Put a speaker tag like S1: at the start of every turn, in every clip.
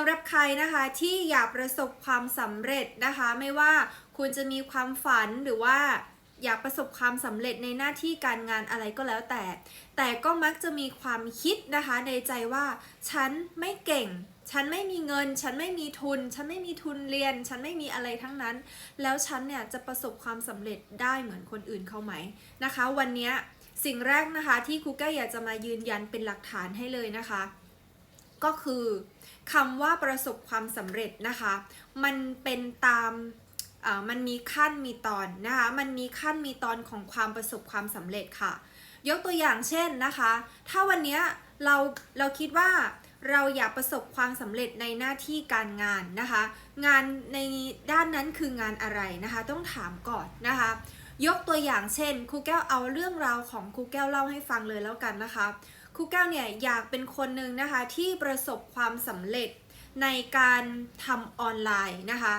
S1: สำหรับใครนะคะที่อยากประสบความสำเร็จนะคะ ไม่ว่าคุณจะมีความฝันหรือว่าอยากประสบความสำเร็จในหน้าที่การงานอะไรก็แล้วแต่ แต่ก็มักจะมีความคิดนะคะในใจว่า ฉันไม่เก่ง ฉันไม่มีเงิน ฉันไม่มีทุน ฉันไม่มีทุนเรียน ฉันไม่มีอะไรทั้งนั้น แล้วฉันเนี่ยจะประสบความสำเร็จได้เหมือนคนอื่นเขาไหมนะคะ วันนี้สิ่งแรกนะคะที่ครูแก้อยากจะมายืนยันเป็นหลักฐานให้เลยนะคะ ก็คือ คำว่าประสบความสำเร็จนะคะ มันเป็นตามมันมีขั้นมีตอนนะคะ มันมีขั้นมีตอนของความประสบความสำเร็จค่ะ ยกตัวอย่างเช่นนะคะ ถ้าวันนี้เราเราคิดว่าเราอยากประสบความสำเร็จในหน้าที่การงานนะคะ งานในด้านนั้นคืองานอะไรนะคะ ต้องถามก่อนนะคะ ยกตัวอย่างเช่นครูแก้วเอาเรื่องราวของครูแก้วเล่าให้ฟังเลยแล้วกันนะคะ ครูแก้วเนี่ยอยากเป็นคนหนึ่งนะคะที่ประสบความสำเร็จในการทำออนไลน์นะคะ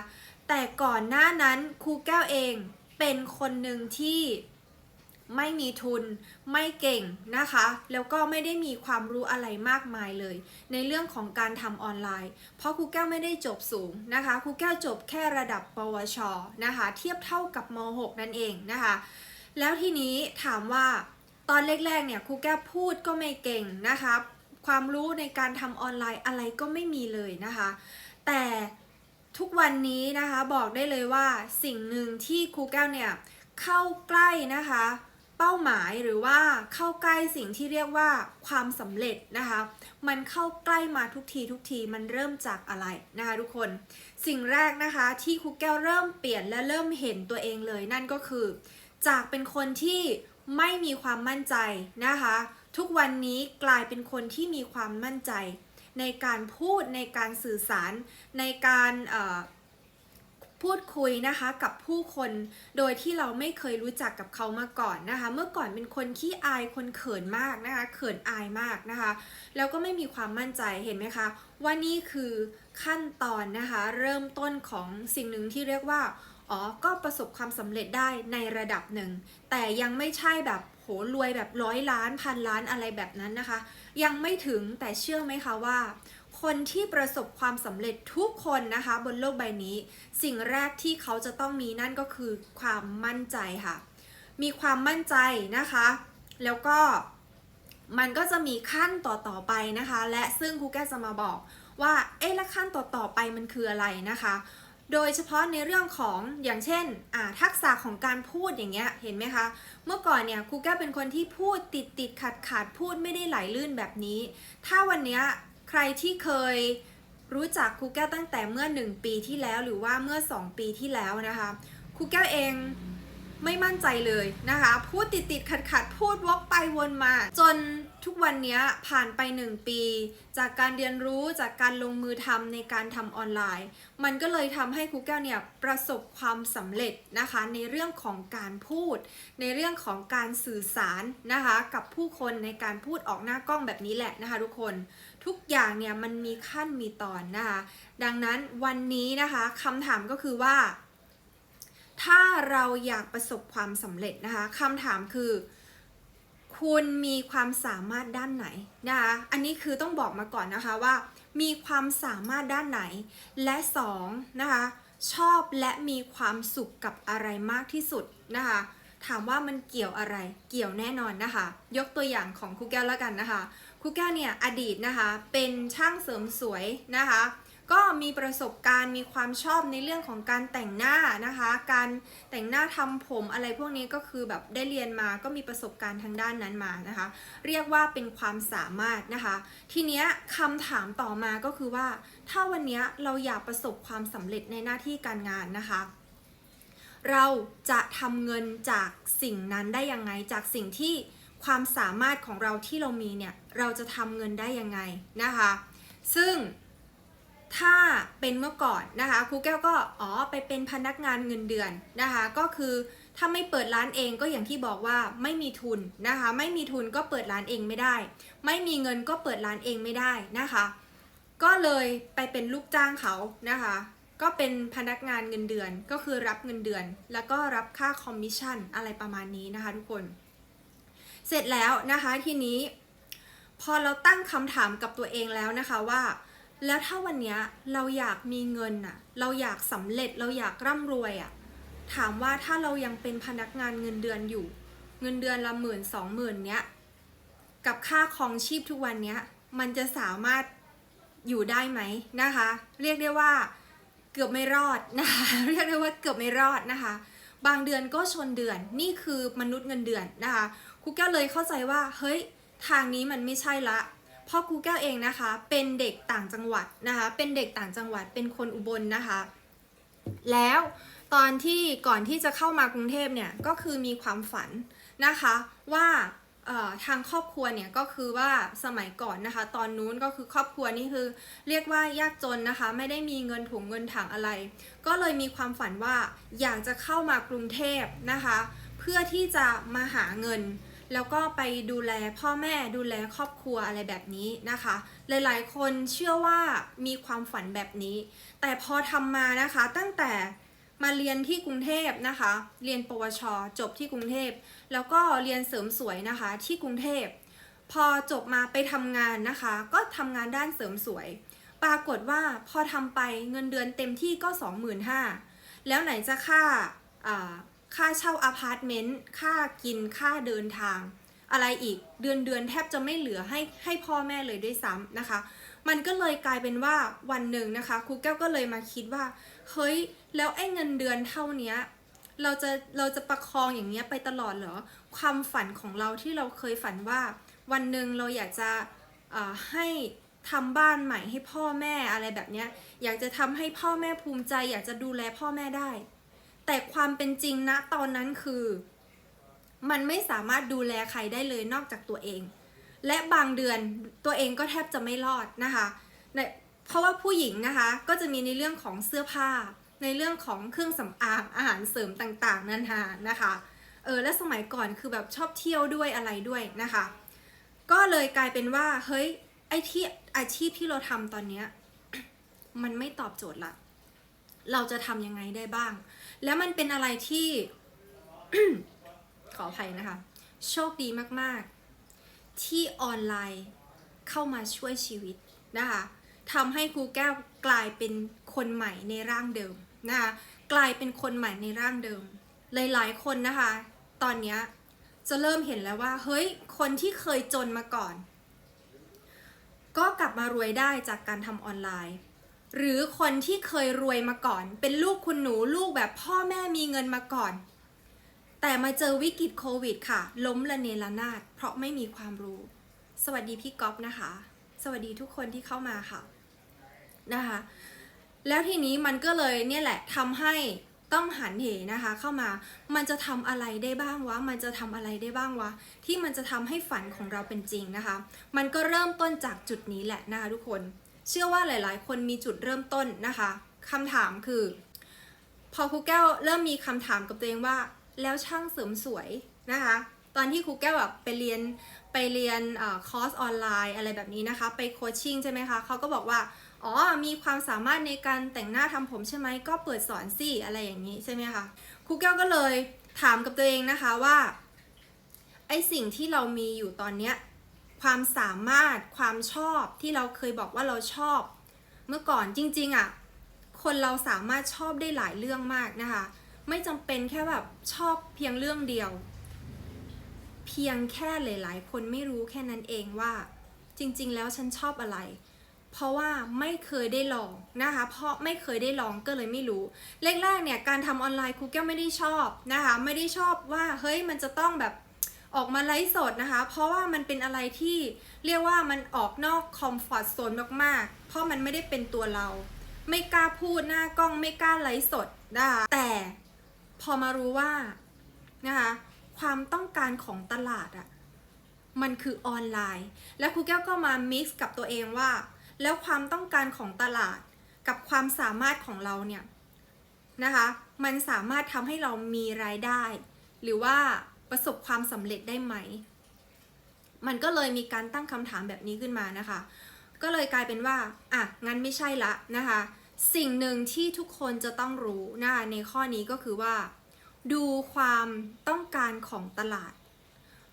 S1: แต่ก่อนหน้านั้นครูแก้วเองเป็นคนหนึ่งที่ไม่มีทุนไม่เก่งนะคะ แล้วก็ไม่ได้มีความรู้อะไรมากมายเลย ในเรื่องของการทำออนไลน์ เพราะครูแก้วไม่ได้จบสูงนะคะครูแก้วจบแค่ระดับ ปวชนะคะ เทียบเท่ากับม .6 นั่นเองนะคะ แล้วทีนี้ถามว่า ตอนแรกๆเนี่ยครูแก้วพูดก็ไม่เก่งนะคะความรู้ในการทำออนไลน์อะไรก็ไม่มีเลยนะคะ แต่ทุกวันนี้นะคะบอกได้เลยว่าสิ่งหนึ่งที่ครูแก้วเนี่ยเข้าใกล้นะคะ เป้าหมายหรือว่าเข้าใกล้สิ่งที่เรียกว่าความสำเร็จนะคะ มันเข้าใกล้มาทุกทีทุกทีมันเริ่มจากอะไรนะคะทุกคนสิ่งแรกนะคะที่ครูแก้วเริ่มเปลี่ยนและเริ่มเห็นตัวเองเลยนั่นก็คือ จากเป็นคนที่ ไม่มีความมั่นใจนะคะ ทุกวันนี้กลายเป็นคนที่มีความมั่นใจ ในการพูดในการสื่อสาร ในการพูดคุยนะคะกับผู้คนโดยที่เราไม่เคยรู้จักกับเขามาก่อนนะคะ เมื่อก่อนเป็นคนขี้อายคนเขินมากนะคะเขินอายมากนะคะ แล้วก็ไม่มีความมั่นใจเห็นไหมคะว่านี่คือขั้นตอนนะคะ เริ่มต้นของสิ่งหนึ่งที่เรียกว่า อ๋อ ก็ประสบความสำเร็จได้ในระดับหนึ่ง แต่ยังไม่ใช่แบบโหรวยแบบร้อยล้านพันล้านอะไรแบบนั้นนะคะ ยังไม่ถึงแต่เชื่อไหมคะว่า คนที่ประสบความสำเร็จทุกคนนะคะ บนโลกใบนี้ สิ่งแรกที่เขาจะต้องมีนั่นก็คือความมั่นใจค่ะ มีความมั่นใจนะคะ แล้วก็มันก็จะมีขั้นต่อๆไปนะคะ และซึ่งครูแก้จะมาบอกว่า เอ๊ะ และขั้นต่อๆไปมันคืออะไรนะคะ โดยเฉพาะในเรื่องของอย่างเช่นทักษะของการพูดอย่างเงี้ยเห็นไหมคะ เมื่อก่อนเนี่ยครูแก้วเป็นคนที่พูดติดติดขัดขาดพูดไม่ได้ไหลลื่นแบบนี้ ถ้าวันเนี้ยใครที่เคยรู้จักครูแก้วตั้งแต่เมื่อ 1 ปีที่แล้วหรือว่าเมื่อ 2 ปีที่แล้วนะคะครูแก้วเอง ไม่มั่นใจเลยนะคะ พูดติดติดขัดขัดพูดวกไปวนมา จนทุกวันนี้ผ่านไป 1 ปี จากการเรียนรู้จากการลงมือทำในการทำออนไลน์ มันก็เลยทำให้ครูแก้วเนี่ยประสบความสำเร็จนะคะ ในเรื่องของการพูด ในเรื่องของการสื่อสารนะคะ กับผู้คนในการพูดออกหน้ากล้องแบบนี้แหละนะคะ ทุกคนทุกอย่างเนี่ยมันมีขั้นมีตอนนะคะ ดังนั้นวันนี้นะคะคำถามก็คือว่า ถ้าเราอยากประสบความสำเร็จนะคะคำถามคือ คุณมีความสามารถด้านไหนนะคะอันนี้คือต้องบอกมาก่อนนะคะว่า มีความสามารถด้านไหน และสองนะคะชอบและมีความสุขกับอะไรมากที่สุดนะคะถามว่ามันเกี่ยวอะไร เกี่ยวแน่นอนนะคะ ยกตัวอย่างของครูแก้วแล้วกันนะคะครูแก้วเนี่ยอดีตนะคะเป็นช่างเสริมสวยนะคะ ก็มีประสบการณ์มีความชอบในเรื่องของการแต่งหน้านะคะ การแต่งหน้าทำผมอะไรพวกนี้ก็คือแบบได้เรียนมาก็มีประสบการณ์ทางด้านนั้นมานะคะ เรียกว่าเป็นความสามารถนะคะ ทีเนี้ยคำถามต่อมาก็คือว่า ถ้าวันนี้เราอยากประสบความสำเร็จในหน้าที่การงานนะคะเราจะทำเงินจากสิ่งนั้นได้ยังไง จากสิ่งที่ความสามารถของเราที่เรามีเนี่ย เราจะทำเงินได้ยังไงนะคะ ซึ่ง ถ้าเป็นเมื่อก่อนนะคะครูแก้วก็อ๋อไปเป็นพนักงานเงินเดือนนะคะก็คือถ้าไม่เปิดร้านเองก็อย่างที่บอกว่าไม่มีทุนนะคะไม่มีทุนก็เปิดร้านเองไม่ได้ ไม่มีเงินก็เปิดร้านเองไม่ได้นะคะ ก็เลยไปเป็นลูกจ้างเขานะคะ ก็เป็นพนักงานเงินเดือนก็คือรับเงินเดือน แล้วก็รับค่าคอมมิชชั่นอะไรประมาณนี้นะคะทุกคน เสร็จแล้วนะคะทีนี้ พอเราตั้งคำถามกับตัวเองแล้วนะคะว่า แล้วถ้าวันนี้เราอยากมีเงินอะเราอยากสำเร็จเราอยากร่ำรวยอะถามว่าถ้าเรายังเป็นพนักงานเงินเดือนอยู่ เงินเดือนละหมื่นสองหมื่นเนี้ยกับค่าครองชีพทุกวันเนี้ยมันจะสามารถอยู่ได้ไหมนะคะ เรียกได้ว่าเกือบไม่รอดนะคะเรียกได้ว่าเกือบไม่รอดนะคะ บางเดือนก็ชนเดือนนี่คือมนุษย์เงินเดือนนะคะครูแก้วเลยเข้าใจว่าเฮ้ยทางนี้มันไม่ใช่ละ พราะครูแก้วเองนะคะ เป็นเด็กต่างจังหวัดนะคะ เป็นเด็กต่างจังหวัดเป็นคนอุบลนะคะ แล้วตอนที่ก่อนที่จะเข้ามากรุงเทพเนี่ยก็คือมีความฝันนะคะว่าทางครอบครัวเนี่ยก็คือว่าสมัยก่อนนะคะ ตอนนู้นก็คือครอบครัวนี่คือ เรียกว่ายากจนนะคะ ไม่ได้มีเงินถุงเงินถังอะไร ก็เลยมีความฝันว่าอยากจะเข้ามากรุงเทพนะคะ เพื่อที่จะมาหาเงิน แล้วก็ไปดูแลพ่อแม่ดูแลครอบครัวอะไรแบบนี้นะคะ หลายๆ คนเชื่อว่ามีความฝันแบบนี้ แต่พอทำมานะคะตั้งแต่มาเรียนที่กรุงเทพนะคะ เรียนปวช จบที่กรุงเทพ แล้วก็เรียนเสริมสวยนะคะที่กรุงเทพ พอจบมาไปทำงานนะคะ ก็ทำงานด้านเสริมสวย ปรากฏว่าพอทำไปเงินเดือนเต็มที่ก็ 25,000แล้วไหนจะค่าอ่า ค่าเช่าอพาร์ตเมนต์ ค่ากิน ค่าเดินทาง อะไรอีก เดือนเดือนแทบจะไม่เหลือให้ให้พ่อแม่เลยด้วยซ้ำนะคะ มันก็เลยกลายเป็นว่าวันหนึ่งนะคะครูแก้วก็เลยมาคิดว่า เฮ้ย แล้วไอ้เงินเดือนเท่านี้เราจะเราจะประคองอย่างเงี้ยไปตลอดเหรอ ความฝันของเราที่เราเคยฝันว่า วันหนึ่งเราอยากจะให้ทำบ้านใหม่ให้พ่อแม่อะไรแบบเนี้ย อยากจะทำให้พ่อแม่ภูมิใจ อยากจะดูแลพ่อแม่ได้ แต่ความเป็นจริงนะตอนนั้นคือ มันไม่สามารถดูแลใครได้เลยนอกจากตัวเอง และบางเดือนตัวเองก็แทบจะไม่รอดนะคะเพราะว่าผู้หญิงนะคะก็จะมีในเรื่องของเสื้อผ้า ในเรื่องของเครื่องสำอางอาหารเสริมต่างๆนั่นฮะนะคะเออและสมัยก่อนคือแบบชอบเที่ยวด้วยอะไรด้วยนะคะ ก็เลยกลายเป็นว่าเฮ้ยไอ้ที่อาชีพที่เราทำตอนเนี้ยมันไม่ตอบโจทย์ละ เราจะทำยังไงได้บ้าง แล้วมันเป็นอะไรที่ ขออภัยนะคะ โชคดีมากๆ ที่ออนไลน์เข้ามาช่วยชีวิตนะคะทำให้ครูแก้วกลายเป็นคนใหม่ในร่างเดิมนะคะกลายเป็นคนใหม่ในร่างเดิม หลายๆ คนนะคะ ตอนนี้จะเริ่มเห็นแล้วว่า เฮ้ย คนที่เคยจนมาก่อน ก็กลับมารวยได้จากการทำออนไลน์ หรือคนที่เคยรวยมาก่อน เป็นลูกคุณหนูลูกแบบพ่อแม่มีเงินมาก่อน แต่มาเจอวิกฤตโควิดค่ะ ล้มละเนระนาด เพราะไม่มีความรู้ สวัสดีพี่ก๊อฟนะคะ สวัสดีทุกคนที่เข้ามาค่ะนะคะ แล้วทีนี้มันก็เลยเนี่ยแหละทำให้ต้องหันเหนะคะ เข้ามามันจะทำอะไรได้บ้างวะ มันจะทำอะไรได้บ้างวะ ที่มันจะทำให้ฝันของเราเป็นจริงนะคะ มันก็เริ่มต้นจากจุดนี้แหละนะคะทุกคน เชื่อว่าหลายๆ คนมีจุดเริ่มต้นนะคะคำถามคือ พอครูแก้วเริ่มมีคำถามกับตัวเองว่า แล้วช่างเสริมสวยนะคะ ตอนที่ครูแก้วแบบไปเรียนไปเรียนอคอร์สออนไลน์อะไรแบบนี้นะคะ ไปโคชชิ่งใช่ไหมคะเขาก็บอกว่าอ๋อ มีความสามารถในการแต่งหน้าทำผมใช่ไหม ก็เปิดสอนสิอะไรอย่างนี้ใช่ไหมคะ ครูแก้วก็เลยถามกับตัวเองนะคะว่า ไอสิ่งที่เรามีอยู่ตอนเนี้ย ความสามารถความชอบที่เราเคยบอกว่าเราชอบ เมื่อก่อนจริงๆอะ่ะคนเราสามารถชอบได้หลายเรื่องมากนะคะ ไม่จำเป็นแค่แบบชอบเพียงเรื่องเดียว เพียงแค่หลายๆ คนไม่รู้แค่นั้นเองว่า จริงๆ แล้วฉันชอบอะไร เพราะว่าไม่เคยได้ลองนะคะ เพราะไม่เคยได้ลองก็เลยไม่รู้แรกๆเนี่ยการทำออนไลน์ครูแก้วไม่ได้ชอบนะคะ ไม่ได้ชอบว่าเฮ้ยมันจะต้องแบบ ออกมาไลฟ์สดนะคะ เพราะว่ามันเป็นอะไรที่เรียกว่ามันออกนอกคอมฟอร์ทโซนมากๆ เพราะมันไม่ได้เป็นตัวเรา ไม่กล้าพูดหน้ากล้องไม่กล้าไลฟ์สดนะคะแต่พอมารู้ว่านะคะความต้องการของตลาดอะมันคือออนไลน์ แล้วครูแก้วก็มา mix กับตัวเองว่า แล้วความต้องการของตลาดกับความสามารถของเราเนี่ยนะคะ มันสามารถทำให้เรามีรายได้ หรือว่า ประสบความสำเร็จได้ไหม มันก็เลยมีการตั้งคำถามแบบนี้ขึ้นมานะคะ ก็เลยกลายเป็นว่า อะ งั้นไม่ใช่ละนะคะ สิ่งหนึ่งที่ทุกคนจะต้องรู้นะคะในข้อนี้ก็คือว่า ดูความต้องการของตลาด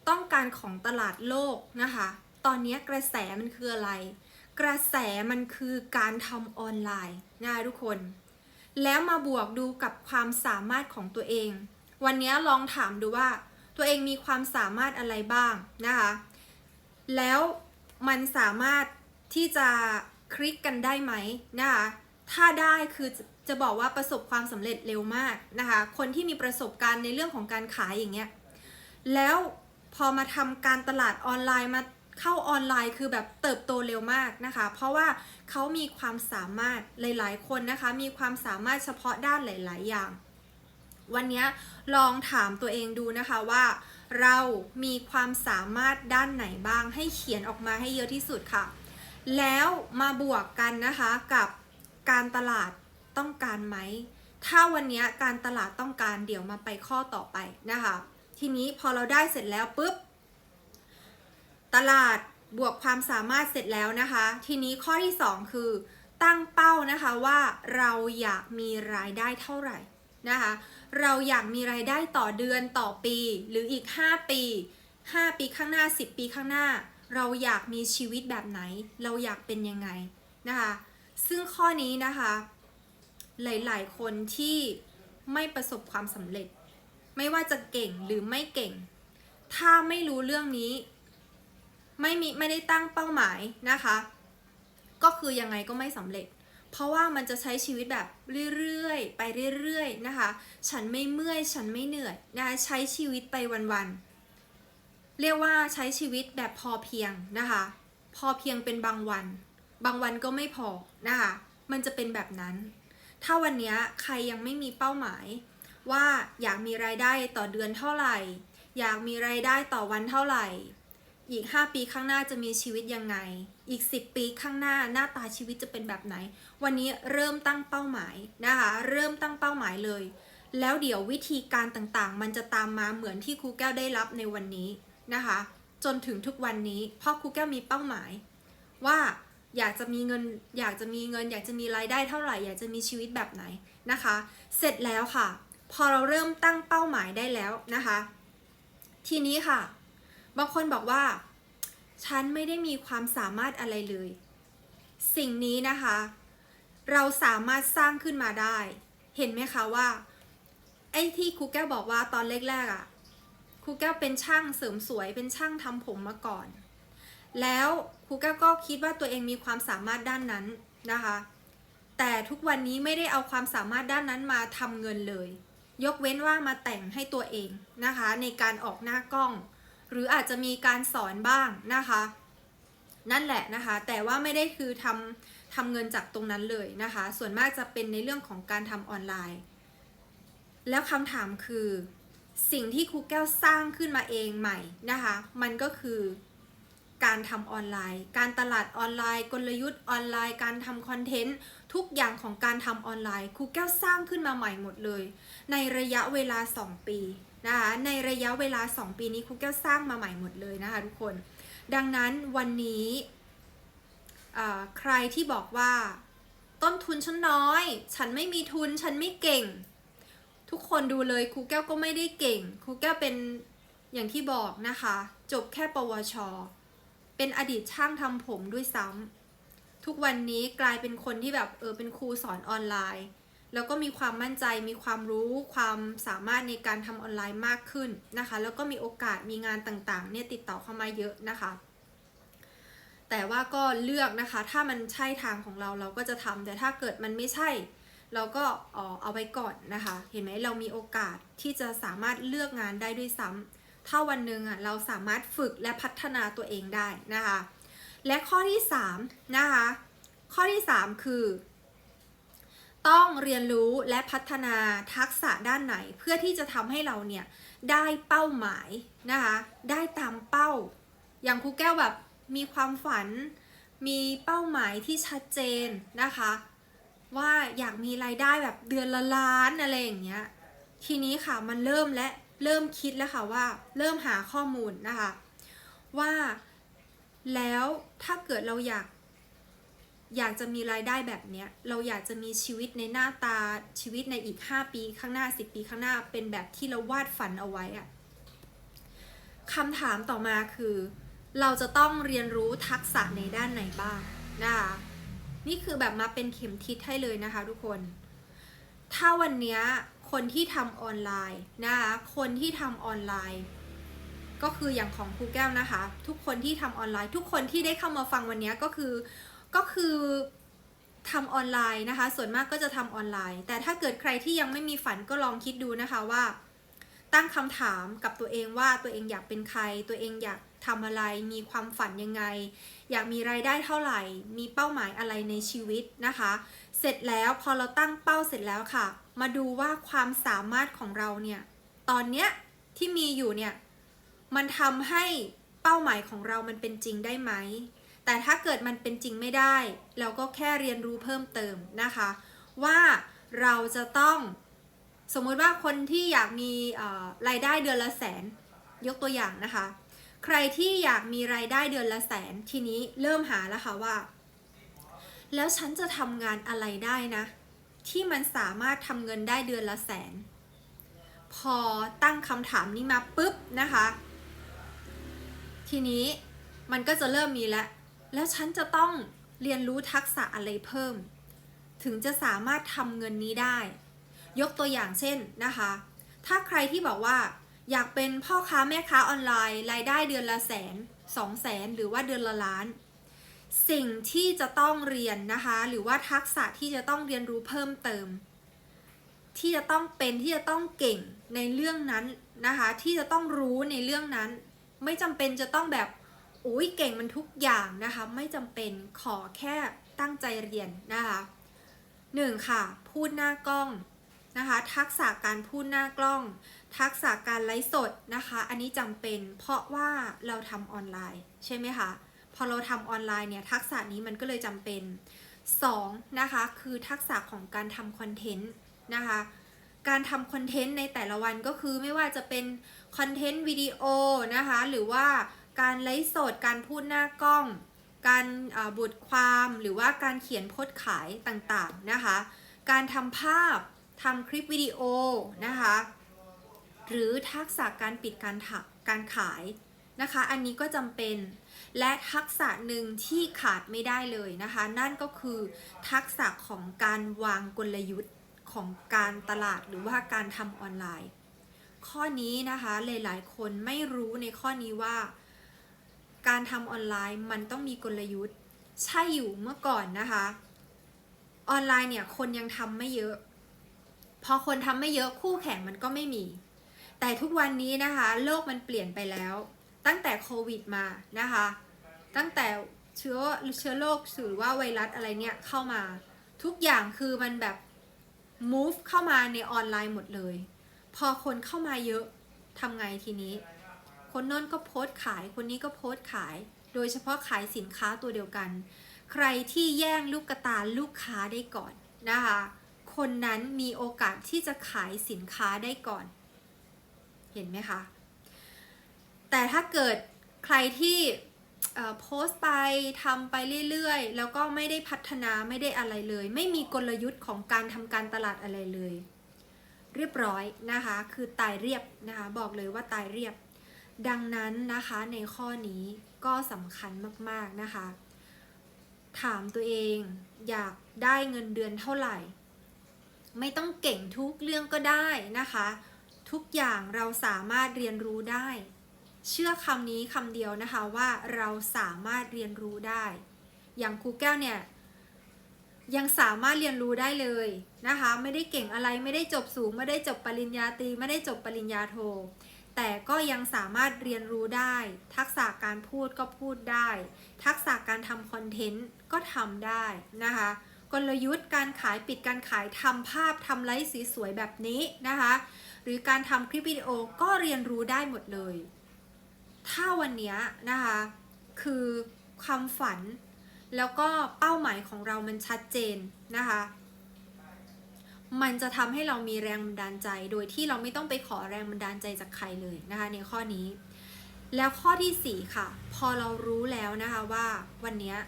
S1: ต้องการของตลาดโลกนะคะ ตอนนี้กระแสมันคืออะไร กระแสมันคือการทำออนไลน์นะคะทุกคนแล้วมาบวกดูกับความสามารถของตัวเอง วันนี้ลองถามดูว่า ตัวเองมีความสามารถอะไรบ้างนะคะ แล้วมันสามารถที่จะคลิกกันได้ไหมนะคะถ้าได้คือจะจะบอกว่าประสบความสำเร็จเร็วมากนะคะ คนที่มีประสบการณ์ในเรื่องของการขายอย่างเงี้ย แล้วพอมาทำการตลาดออนไลน์มาเข้าออนไลน์คือแบบเติบโตเร็วมากนะคะ เพราะว่าเขามีความสามารถหลาย ๆ คนนะคะ มีความสามารถเฉพาะด้านหลาย ๆ อย่าง วันนี้ลองถามตัวเองดูนะคะว่า เรามีความสามารถด้านไหนบ้างให้เขียนออกมาให้เยอะที่สุดค่ะ แล้วมาบวกกันนะคะกับการตลาดต้องการไหม ถ้าวันนี้การตลาดต้องการเดี๋ยวมาไปข้อต่อไปนะคะ ทีนี้พอเราได้เสร็จแล้วปุ๊บ ตลาดบวกความสามารถเสร็จแล้วนะคะ ทีนี้ข้อที่ 2 คือตั้งเป้านะคะว่าเราอยากมีรายได้เท่าไหร่นะคะ เราอยากมีรายได้ต่อเดือนต่อปี หรืออีก 5 ปี 5 ปีข้างหน้า 10 ปีข้างหน้า เราอยากมีชีวิตแบบไหน เราอยากเป็นยังไงนะคะ ซึ่งข้อนี้นะคะ หลายๆ คนที่ไม่ประสบความสำเร็จ ไม่ว่าจะเก่งหรือไม่เก่ง ถ้าไม่รู้เรื่องนี้ ไม่มีไม่ได้ตั้งเป้าหมายนะคะ ก็คือยังไงก็ไม่สำเร็จ เพราะว่ามันจะใช้ชีวิตแบบเรื่อยๆ ไปเรื่อยๆนะคะ ฉันไม่เมื่อย ฉันไม่เหนื่อยนะคะใช้ชีวิตไปวันๆ เรียกว่าใช้ชีวิตแบบพอเพียงนะคะ พอเพียงเป็นบางวัน บางวันก็ไม่พอนะคะ มันจะเป็นแบบนั้น ถ้าวันนี้ใครยังไม่มีเป้าหมาย ว่าอยากมีรายได้ต่อเดือนเท่าไหร่ อยากมีรายได้ต่อวันเท่าไหร่ อีก 5 ปีข้างหน้าจะมีชีวิตยังไง อีก 10 ปีข้างหน้าหน้าตาชีวิตจะเป็นแบบไหน วันนี้เริ่มตั้งเป้าหมายนะคะ เริ่มตั้งเป้าหมายเลย แล้วเดี๋ยววิธีการต่างๆ มันจะตามมาเหมือนที่ครูแก้วได้รับในวันนี้นะคะ จนถึงทุกวันนี้เพราะครูแก้วมีเป้าหมาย ว่าอยากจะมีเงินอยากจะมีเงิน อยากจะมีรายได้เท่าไหร่ อยากจะมีชีวิตแบบไหนนะคะ เสร็จแล้วค่ะ พอเราเริ่มตั้งเป้าหมายได้แล้วนะคะ ทีนี้ค่ะ บางคนบอกว่า ฉันไม่ได้มีความสามารถอะไรเลย สิ่งนี้นะคะ เราสามารถสร้างขึ้นมาได้ เห็นไหมคะว่าไอ้ที่ครูแก้วบอกว่าตอนแรกๆอะ่ะครูแก้วเป็นช่างเสริมสวยเป็นช่างทำผมมาก่อน แล้วครูแก้วก็คิดว่าตัวเองมีความสามารถด้านนั้นนะคะ แต่ทุกวันนี้ไม่ได้เอาความสามารถด้านนั้นมาทำเงินเลย ยกเว้นว่ามาแต่งให้ตัวเองนะคะ ในการออกหน้ากล้อง หรืออาจจะมีการสอนบ้างนะคะ นั่นแหละนะคะ แต่ว่าไม่ได้คือทำทำเงินจากตรงนั้นเลยนะคะ ส่วนมากจะเป็นในเรื่องของการทำออนไลน์ แล้วคำถามคือ สิ่งที่ครูแก้วสร้างขึ้นมาเองใหม่นะคะ มันก็คือการทำออนไลน์ การตลาดออนไลน์ กลยุทธ์ออนไลน์ การทำคอนเทนต์ทุกอย่างของการทำออนไลน์ครูแก้วสร้างขึ้นมาใหม่หมดเลย ในระยะเวลา 2 ปี นะคะในระยะเวลา 2 ปีนี้ครูแก้วสร้างมาใหม่หมดเลยนะคะทุกคน ดังนั้นวันนี้ใครที่บอกว่าต้นทุนฉันน้อย ฉันไม่มีทุนฉันไม่เก่ง ทุกคนดูเลยครูแก้วก็ไม่ได้เก่งครูแก้วเป็นอย่างที่บอกนะคะ จบแค่ปวช เป็นอดีตช่างทำผมด้วยซ้ำทุกวันนี้กลายเป็นคนที่แบบเออเป็นครูสอนออนไลน์ แล้วก็มีความมั่นใจมีความรู้ความสามารถในการทำออนไลน์มากขึ้นนะคะ แล้วก็มีโอกาสมีงานต่างๆเนี่ยติดต่อเข้ามาเยอะนะคะ แต่ว่าก็เลือกนะคะ ถ้ามันใช่ทางของเราเราก็จะทำแต่ถ้าเกิดมันไม่ใช่ เราก็เออเอาไว้ก่อนนะคะ เห็นไหมเรามีโอกาสที่จะสามารถเลือกงานได้ด้วยซ้ำถ้าวันหนึ่งอะเราสามารถฝึกและพัฒนาตัวเองได้นะคะ และข้อที่3นะคะข้อที่ 3 คือ ต้องเรียนรู้และพัฒนาทักษะด้านไหน เพื่อที่จะทำให้เราเนี่ยได้เป้าหมายนะคะได้ตามเป้า อย่างครูแก้วแบบมีความฝัน มีเป้าหมายที่ชัดเจนนะคะ ว่าอยากมีรายได้แบบเดือนละล้านอะไรอย่างเงี้ยทีนี้ค่ะมันเริ่มและเริ่มคิดแล้วค่ะว่าเริ่มหาข้อมูลนะคะ ว่าแล้วถ้าเกิดเราอยาก อยากจะมีรายได้แบบเนี้ย เราอยากจะมีชีวิตในหน้าตาชีวิตในอีก 5 ปีข้างหน้า 10 ปีข้างหน้าเป็นแบบที่เราวาดฝันเอาไว้อะคำถามต่อมาคือ เราจะต้องเรียนรู้ทักษะในด้านไหนบ้างนะคะนี่คือแบบมาเป็นเข็มทิศให้เลยนะคะทุกคน ถ้าวันเนี้ยคนที่ทำออนไลน์นะคะคนที่ทำออนไลน์ก็คืออย่างของครูแก้วนะคะ ทุกคนที่ทำออนไลน์ ทุกคนที่ได้เข้ามาฟังวันเนี้ยก็คือ ก็คือทำออนไลน์นะคะ ส่วนมากก็จะทำออนไลน์ แต่ถ้าเกิดใครที่ยังไม่มีฝันก็ลองคิดดูนะคะว่า ตั้งคำถามกับตัวเองว่าตัวเองอยากเป็นใคร ตัวเองอยากทำอะไร มีความฝันยังไง อยากมีรายได้เท่าไหร่ มีเป้าหมายอะไรในชีวิตนะคะ เสร็จแล้วพอเราตั้งเป้าเสร็จแล้วค่ะ มาดูว่าความสามารถของเราเนี่ย ตอนเนี้ยที่มีอยู่เนี่ย มันทำให้เป้าหมายของเรามันเป็นจริงได้ไหม แต่ถ้าเกิดมันเป็นจริงไม่ได้ เราก็แค่เรียนรู้เพิ่มเติมนะคะ ว่าเราจะต้องสมมุติว่าคนที่อยากมีรายได้เดือนละแสน ยกตัวอย่างนะคะ ใครที่อยากมีรายได้เดือนละแสนทีนี้เริ่มหาแล้วค่ะว่า แล้วฉันจะทำงานอะไรได้นะ ที่มันสามารถทำเงินได้เดือนละแสน พอตั้งคำถามนี้มาปุ๊บนะคะ ทีนี้มันก็จะเริ่มมีแล้ว แล้วฉันจะต้องเรียนรู้ทักษะอะไรเพิ่ม ถึงจะสามารถทำเงินนี้ได้ ยกตัวอย่างเช่นนะคะ ถ้าใครที่บอกว่าอยากเป็นพ่อค้าแม่ค้าออนไลน์ รายได้เดือนละแสนสองแสนหรือว่าเดือนละล้าน สิ่งที่จะต้องเรียนนะคะ หรือว่าทักษะที่จะต้องเรียนรู้เพิ่มเติม ที่จะต้องเป็นที่จะต้องเก่งในเรื่องนั้นนะคะ ที่จะต้องรู้ในเรื่องนั้น ไม่จำเป็นจะต้องแบบ อุ้ยเก่งมันทุกอย่างนะคะ ไม่จำเป็นขอแค่ตั้งใจเรียนนะคะหนึ่งค่ะ พูดหน้ากล้องนะคะ ทักษะการพูดหน้ากล้อง ทักษะการไลฟ์สดนะคะ อันนี้จำเป็นเพราะว่าเราทำออนไลน์ใช่ไหมคะพอเราทำออนไลน์เนี่ยทักษะนี้มันก็เลยจำเป็น 2. นะคะคือทักษะของการทำคอนเทนต์นะคะการทำคอนเทนต์ในแต่ละวันก็คือไม่ว่าจะเป็นคอนเทนต์วิดีโอนะคะหรือว่า การไลฟ์สด การพูดหน้ากล้อง การบทความหรือว่าการเขียนโพสขายต่างๆนะคะ การทำภาพทำคลิปวิดีโอนะคะ หรือทักษะการปิดการถักการขายนะคะ อันนี้ก็จำเป็นและทักษะหนึ่งที่ขาดไม่ได้เลยนะคะ นั่นก็คือทักษะของการวางกลยุทธ์ของการตลาดหรือว่าการทำออนไลน์ ข้อนี้นะคะหลายๆ คนไม่รู้ในข้อนี้ว่า การทำออนไลน์มันต้องมีกลยุทธ์ ใช่อยู่เมื่อก่อนนะคะ ออนไลน์เนี่ยคนยังทำไม่เยอะ พอคนทำไม่เยอะคู่แข่งมันก็ไม่มี แต่ทุกวันนี้นะคะ โลกมันเปลี่ยนไปแล้ว ตั้งแต่โควิดมานะคะ ตั้งแต่เชื้อเชื้อโรคหรือว่าไวรัสอะไรเนี่ยเข้ามา ทุกอย่างคือมันแบบ move เข้ามาในออนไลน์หมดเลย พอคนเข้ามาเยอะทำไงทีนี้ คนโน้นก็โพสต์ขาย คนนี้ก็โพสต์ขาย โดยเฉพาะขายสินค้าตัวเดียวกัน ใครที่แย่งลูกกระตาลูกค้าได้ก่อนนะคะ คนนั้นมีโอกาสที่จะขายสินค้าได้ก่อน เห็นไหมคะ แต่ถ้าเกิดใครที่โพสต์ไปทำไปเรื่อยๆ แล้วก็ไม่ได้พัฒนาไม่ได้อะไรเลย ไม่มีกลยุทธ์ของการทำการตลาดอะไรเลย เรียบร้อยนะคะ คือตายเรียบนะคะ บอกเลยว่าตายเรียบ ดังนั้นนะคะในข้อนี้ก็สำคัญมากๆนะคะ ถามตัวเองอยากได้เงินเดือนเท่าไหร่ ไม่ต้องเก่งทุกเรื่องก็ได้นะคะ ทุกอย่างเราสามารถเรียนรู้ได้ เชื่อคำนี้คำเดียวนะคะว่าเราสามารถเรียนรู้ได้ อย่างครูแก้วเนี่ยยังสามารถเรียนรู้ได้เลยนะคะ ไม่ได้เก่งอะไรไม่ได้จบสูง ไม่ได้จบปริญญาตรีไม่ได้จบปริญญาโท แต่ก็ยังสามารถเรียนรู้ได้ ทักษะการพูดก็พูดได้ ทักษะการทำคอนเทนต์ก็ทำได้นะคะ กลยุทธ์การขายปิดการขายทำภาพทำไลฟ์สีสวยแบบนี้นะคะ หรือการทำคลิปวิดีโอก็เรียนรู้ได้หมดเลย ถ้าวันนี้นะคะ คือความฝัน แล้วก็เป้าหมายของเรามันชัดเจนนะคะ มันจะทำให้เรามีแรงบันดาลใจ โดยที่เราไม่ต้องไปขอแรงบันดาลใจจากใครเลยนะคะในข้อนี้ แล้วข้อที่ 4 ค่ะ พอเรารู้แล้วนะคะว่าวันเนี้ย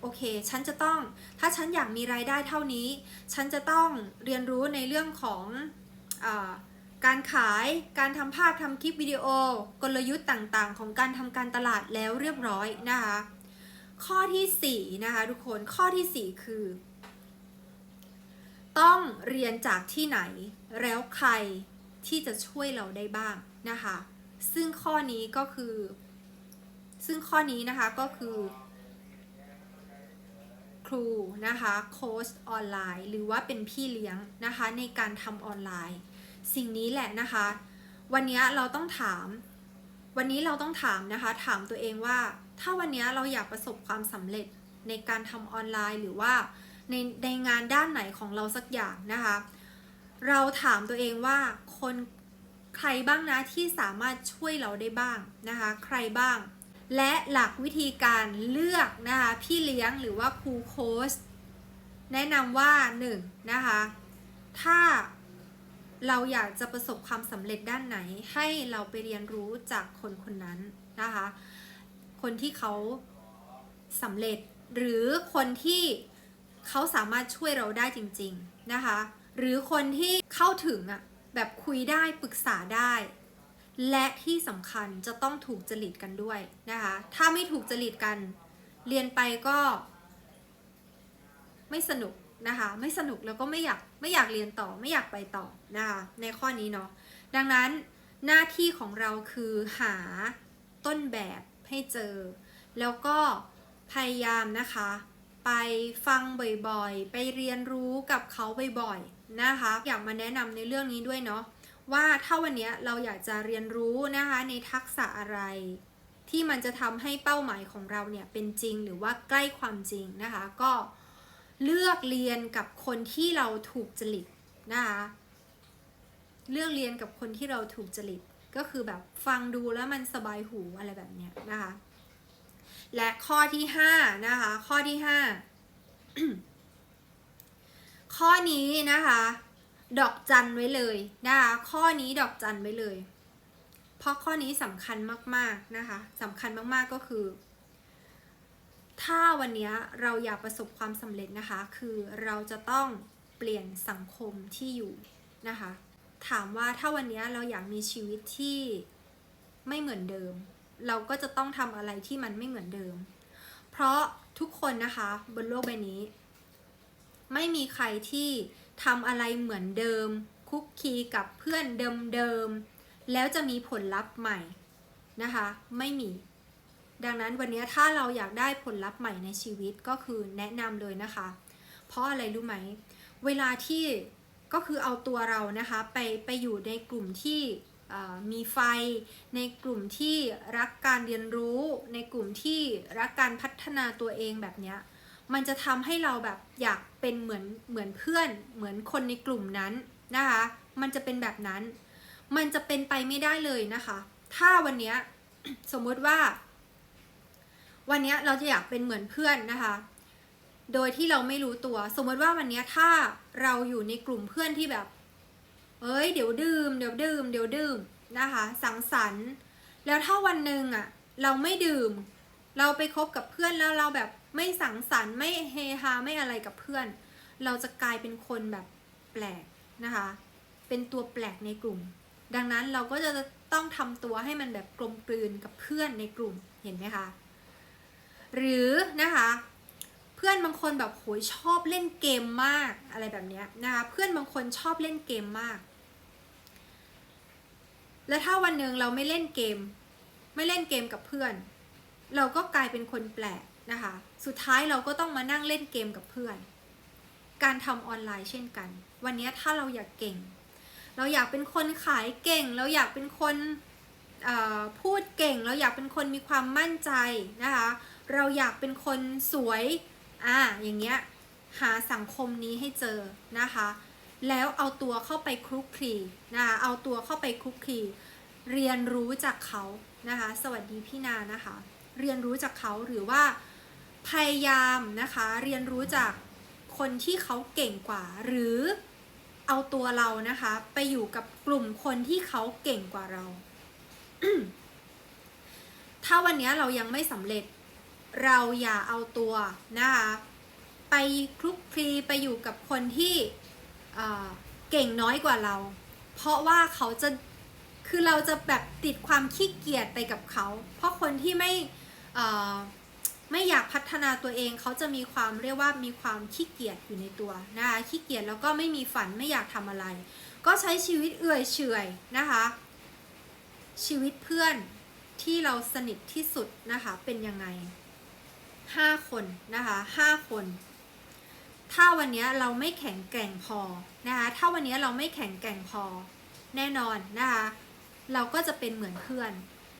S1: โอเค ฉันจะต้อง ถ้าฉันอยากมีรายได้เท่านี้ ฉันจะต้องเรียนรู้ในเรื่องของอการขาย การทำภาพทำคลิปวิดีโอ กลยุทธ์ต่างๆ ของการทำการตลาดแล้วเรียบร้อยนะคะ ข้อที่สี่นะคะทุกคน ข้อที่สี่คือ ต้องเรียนจากที่ไหน แล้วใครที่จะช่วยเราได้บ้างนะคะ ซึ่งข้อนี้ก็คือ ซึ่งข้อนี้นะคะก็คือ ครูนะคะโค้ชออนไลน์ หรือว่าเป็นพี่เลี้ยงนะคะในการทำออนไลน์ สิ่งนี้แหละนะคะ วันนี้เราต้องถาม วันนี้เราต้องถามนะคะ ถามตัวเองว่า ถ้าวันนี้เราอยากประสบความสำเร็จในการทำออนไลน์หรือว่า ในในงานด้านไหนของเราสักอย่างนะคะ เราถามตัวเองว่าคนใครบ้างนะที่สามารถช่วยเราได้บ้างนะคะ ใครบ้าง และหลักวิธีการเลือกนะคะพี่เลี้ยงหรือว่าครูโค้ชแนะนำว่า1นงนะคะถ้าเราอยากจะประสบความสำเร็จด้านไหน ให้เราไปเรียนรู้จากคนคนนั้นนะคะ คนที่เขาสำเร็จหรือคนที่ เขาสามารถช่วยเราได้จริง ๆนะคะ หรือคนที่เข้าถึงอะแบบคุยได้ปรึกษาได้ และที่สำคัญจะต้องถูกจริตกันด้วยนะคะ ถ้าไม่ถูกจริตกัน เรียนไปก็ ไม่สนุกนะคะ ไม่สนุกแล้วก็ไม่อยากไม่อยากเรียนต่อไม่อยากไปต่อนะคะในข้อนี้เนาะดังนั้นหน้าที่ของเราคือหาต้นแบบให้เจอ แล้วก็พยายามนะคะ ไปฟังบ่อยๆ ไปเรียนรู้กับเขาบ่อยๆนะคะ อยากมาแนะนำในเรื่องนี้ด้วยเนาะว่าถ้าวันนี้เราอยากจะเรียนรู้นะคะในทักษะอะไร ที่มันจะทำให้เป้าหมายของเราเนี่ยเป็นจริงหรือว่าใกล้ความจริงนะคะ ก็เลือกเรียนกับคนที่เราถูกจริตนะคะเลือกเรียนกับคนที่เราถูกจริตก็คือแบบฟังดูแล้วมันสบายหูอะไรแบบเนี้ยนะคะ และข้อที่5นะคะข้อที่ 5 ข้อนี้นะคะ ดอกจันไว้เลยนะคะข้อนี้ดอกจันไว้เลย เพราะข้อนี้สำคัญมากๆนะคะสำคัญมากๆก็คือ ถ้าวันนี้เราอยากประสบความสำเร็จนะคะ คือเราจะต้องเปลี่ยนสังคมที่อยู่นะคะ ถามว่าถ้าวันนี้เราอยากมีชีวิตที่ไม่เหมือนเดิม เราก็จะต้องทำอะไรที่มันไม่เหมือนเดิม เพราะทุกคนนะคะบนโลกใบนี้ ไม่มีใครที่ทำอะไรเหมือนเดิม คุกคีกับเพื่อนเดิมๆแล้วจะมีผลลัพธ์ใหม่นะคะ ไม่มี ดังนั้นวันนี้ถ้าเราอยากได้ผลลัพธ์ใหม่ในชีวิตก็คือแนะนำเลยนะคะ เพราะอะไรรู้ไหม เวลาที่ก็คือเอาตัวเรานะคะ ไปไปอยู่ในกลุ่มที่ มีไฟในกลุ่มที่รักการเรียนรู้ ในกลุ่มที่รักการพัฒนาตัวเองแบบเนี้ยมันจะทำให้เราแบบอยากเป็นเหมือนเหมือนเพื่อน เหมือนคนในกลุ่มนั้นนะคะ มันจะเป็นแบบนั้น มันจะเป็นไปไม่ได้เลยนะคะ ถ้าวันนี้สมมติว่า วันนี้เราจะอยากเป็นเหมือนเพื่อนนะคะ โดยที่เราไม่รู้ตัว สมมติว่าวันนี้ถ้าเราอยู่ในกลุ่มเพื่อนที่แบบ เอ้ยเดี๋ยวดื่ม เดี๋ยวดื่ม เดี๋ยวดื่มนะคะ สังสรรค์ แล้วถ้าวันหนึ่งอะเราไม่ดื่ม เราไปคบกับเพื่อนแล้วเราแบบไม่สังสรรค์ไม่เฮฮาไม่อะไรกับเพื่อน เราจะกลายเป็นคนแบบแปลกนะคะ เป็นตัวแปลกในกลุ่ม ดังนั้นเราก็จะต้องทำตัวให้มันแบบกลมกลืนกับเพื่อนในกลุ่มเห็นไหมคะ หรือนะคะ เพื่อนบางคนแบบโหยชอบเล่นเกมมากอะไรแบบเนี้ยนะคะเพื่อนบางคนชอบเล่นเกมมาก แล้วถ้าวันหนึ่งเราไม่เล่นเกม ไม่เล่นเกมกับเพื่อน เราก็กลายเป็นคนแปลกนะคะ สุดท้ายเราก็ต้องมานั่งเล่นเกมกับเพื่อน การทำออนไลน์เช่นกัน วันนี้ถ้าเราอยากเก่ง เราอยากเป็นคนขายเก่ง เราอยากเป็นคนพูดเก่ง เราอยากเป็นคนมีความมั่นใจนะคะ เราอยากเป็นคนสวย อ่าอย่างเงี้ยหาสังคมนี้ให้เจอนะคะ แล้วเอาตัวเข้าไปคลุกคลีนะคะเอาตัวเข้าไปคลุกคลีเรียนรู้จากเขานะคะ สวัสดีพี่นานะคะ เรียนรู้จากเขาหรือว่าพยายามนะคะ เรียนรู้จากคนที่เขาเก่งกว่า หรือเอาตัวเรานะคะ ไปอยู่กับกลุ่มคนที่เขาเก่งกว่าเรา ถ้าวันนี้เรายังไม่สำเร็จ เราอย่าเอาตัวนะคะไปคลุกคลีไปอยู่กับคนที่เก่งน้อยกว่าเรา เพราะว่าเขาจะคือเราจะแบบติดความขี้เกียจไปกับเขา เพราะคนที่ไม่ไม่อยากพัฒนาตัวเองเขาจะมีความเรียกว่ามีความขี้เกียจอยู่ในตัวนะคะขี้เกียจแล้วก็ไม่มีฝันไม่อยากทำอะไร ก็ใช้ชีวิตเอื่อยเฉยนะคะ ชีวิตเพื่อนที่เราสนิทที่สุดนะคะเป็นยังไง ห้าคนนะคะห้าคน ถ้าวันนี้เราไม่แข็งแกร่งพอนะคะถ้าวันนี้เราไม่แข็งแกร่งพอแน่นอนนะคะเราก็จะเป็นเหมือนเพื่อน